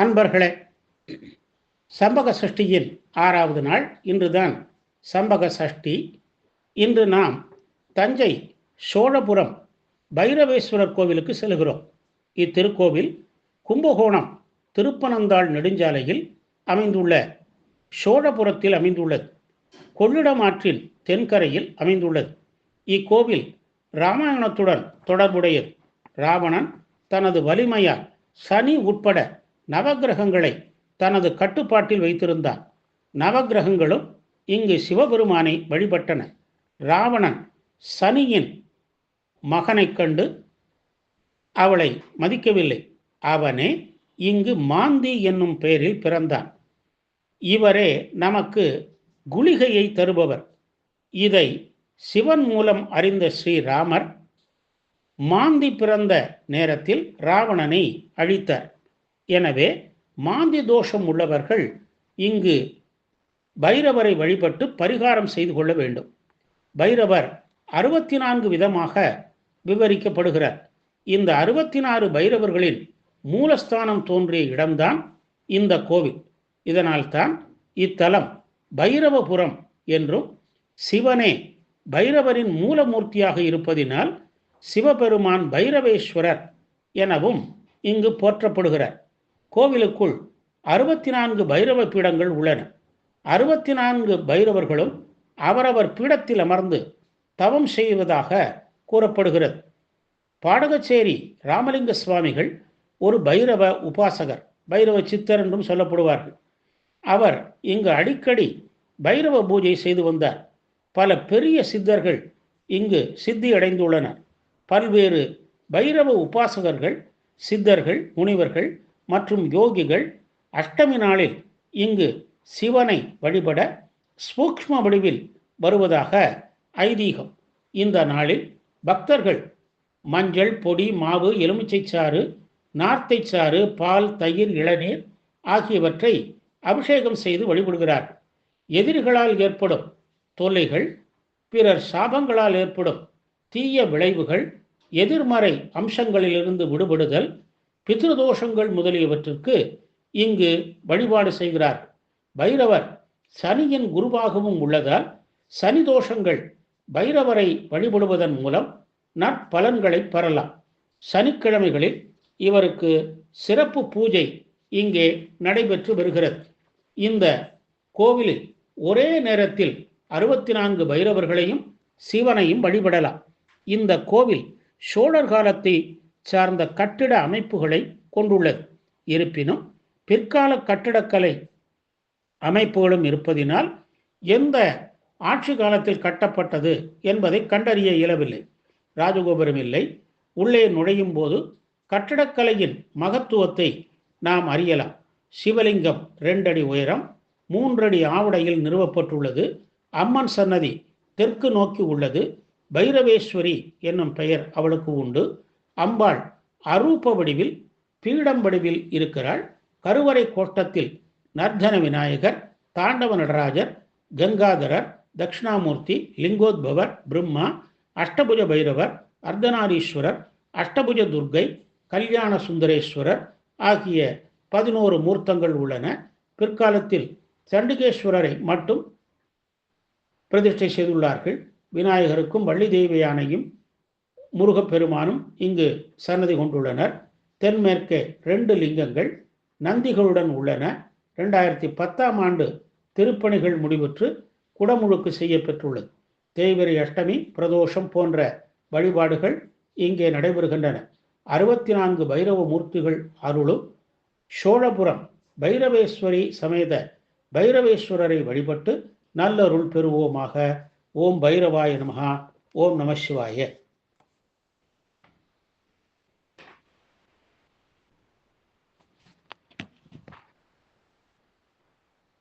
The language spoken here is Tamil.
அன்பர்களே சம்பக சஷ்டியின் ஆறாவது நாள் இன்றுதான். சம்பக சஷ்டி. இன்று நாம் தஞ்சை சோழபுரம் பைரவேஸ்வரர் கோவிலுக்கு செல்கிறோம். இத்திருக்கோவில் கும்பகோணம் திருப்பனந்தாள் நெடுஞ்சாலையில் அமைந்துள்ள சோழபுரத்தில் அமைந்துள்ளது. கொள்ளிடம் ஆற்றின் தென்கரையில் அமைந்துள்ளது. இக்கோவில் இராமாயணத்துடன் தொடர்புடையது. ராவணன் தனது வலிமையால் சனி உட்பட நவகிரகங்களை தனது கட்டுப்பாட்டில் வைத்திருந்தான் நவகிரகங்களும் இங்கு சிவபெருமானை வழிபட்டன. ராவணன் சனியின் மகனைக் கண்டு அவளை மதிக்கவில்லை. அவனே இங்கு மாந்தி என்னும் பெயரில் பிறந்தான். இவரே நமக்கு குளிகையை தருபவர். இதை சிவன் மூலம் அறிந்த ஸ்ரீராமர் மாந்தி பிறந்த நேரத்தில் ராவணனை அழித்தார். எனவே மாந்தி தோஷம் உள்ளவர்கள் இங்கு பைரவரை வழிபட்டு பரிகாரம் செய்து கொள்ள வேண்டும். பைரவர் அறுபத்தி நான்கு விதமாக விவரிக்கப்படுகிறார். இந்த அறுபத்தி நாலு பைரவர்களின் மூலஸ்தானம் தோன்றிய இடம்தான் இந்த கோவில். இதனால்தான் இத்தலம் பைரவபுரம் என்றும் சிவனே பைரவரின் மூலமூர்த்தியாக இருப்பதினால் சிவபெருமான் பைரவேஸ்வரர் எனவும் இங்கு போற்றப்படுகிறார். கோவிலுக்குள் அறுபத்தி நான்கு பைரவ பீடங்கள் உள்ளன. அறுபத்தி நான்கு பைரவர்களும் அவரவர் பீடத்தில் அமர்ந்து தவம் செய்வதாக கூறப்படுகிறது. பாடகச்சேரி ராமலிங்க சுவாமிகள் ஒரு பைரவ உபாசகர் பைரவ சித்தர் என்றும் சொல்லப்படுவார்கள். அவர் இங்கு அடிக்கடி பைரவ பூஜை செய்து வந்தார். பல பெரிய சித்தர்கள் இங்கு சித்தி அடைந்துள்ளனர். பல்வேறு பைரவ உபாசகர்கள் சித்தர்கள் முனிவர்கள் மற்றும் யோகிகள் அஷ்டமி நாளில் இங்கு சிவனை வழிபட சூக்ஷ்ம வடிவில் வருவதாக ஐதீகம். இந்த நாளில் பக்தர்கள் மஞ்சள் பொடி மாவு எலுமிச்சை சாறு நார்த்தை சாறு பால் தயிர் இளநீர் ஆகியவற்றை அபிஷேகம் செய்து வழிபடுகிறார். எதிரிகளால் ஏற்படும் தொல்லைகள் பிறர் சாபங்களால் ஏற்படும் தீய விளைவுகள் எதிர்மறை அம்சங்களிலிருந்து விடுபடுதல் பித்ருதோஷங்கள் முதலியவற்றிற்கு இங்கு வழிபாடு செய்கிறார். பைரவர் சனியின் குருவாகவும் உள்ளதால் சனி தோஷங்கள் பைரவரை வழிபடுவதன் மூலம் நற்பலன்களை பெறலாம். சனிக்கிழமைகளில் இவருக்கு சிறப்பு பூஜை இங்கே நடைபெற்று வருகிறது. இந்த கோவிலில் ஒரே நேரத்தில் அறுபத்தி நான்கு பைரவர்களையும் சிவனையும் வழிபடலாம். இந்த கோவில் சோழர் காலத்தை சார்ந்த கட்டிட அமைப்புகளை கொண்டுள்ளது. இருப்பினும் பிற்கால கட்டிடக்கலை அமைப்புகளும் இருப்பதினால் எந்த ஆட்சி காலத்தில் கட்டப்பட்டது என்பதை கண்டறிய இயலவில்லை. ராஜகோபுரம் இல்லை. உள்ளே நுழையும் போது கட்டடக்கலையின் மகத்துவத்தை நாம் அறியலாம். சிவலிங்கம் ரெண்டடி உயரம் மூன்றடி ஆவடையில் நிறுவப்பட்டுள்ளது. அம்மன் சன்னதி தெற்கு நோக்கி உள்ளது. பைரவேஸ்வரி என்னும் பெயர் அவளுக்கு உண்டு. அம்பாள் அரூப வடிவில் பீடம் வடிவில் இருக்கிறாள். கருவறை கோட்டத்தில் நர்தன விநாயகர் தாண்டவ நடராஜர் கங்காதரர் தட்சிணாமூர்த்தி லிங்கோத்பவர் பிரம்மா அஷ்டபுஜ பைரவர் அர்த்தநாரீஸ்வரர் அஷ்டபுஜ துர்க்கை கல்யாண சுந்தரேஸ்வரர் ஆகிய பதினோரு மூர்த்தங்கள் உள்ளன. பிற்காலத்தில் சண்டிகேஸ்வரரை மட்டும் பிரதிஷ்டை செய்துள்ளார்கள். விநாயகருக்கும் வள்ளி தேவியானையும் யானையும் முருகப்பெருமானும் இங்கு சன்னதி கொண்டுள்ளனர். தென்மேற்கே ரெண்டு லிங்கங்கள் நந்திகளுடன் உள்ளன. ரெண்டாயிரத்தி பத்தாம் ஆண்டு திருப்பணிகள் முடிவுற்று குடமுழுக்கு செய்யப்பெற்றுள்ளது தேய்வரி அஷ்டமி பிரதோஷம் போன்ற வழிபாடுகள் இங்கே நடைபெறுகின்றன. அறுபத்தி நான்கு பைரவ மூர்த்திகள் அருளும் சோழபுரம் பைரவேஸ்வரி சமேத பைரவேஸ்வரரை வழிபட்டு நல்லருள் பெறுவோமாக. ஓம் பைரவாய நமகா ஓம் நம சிவாய.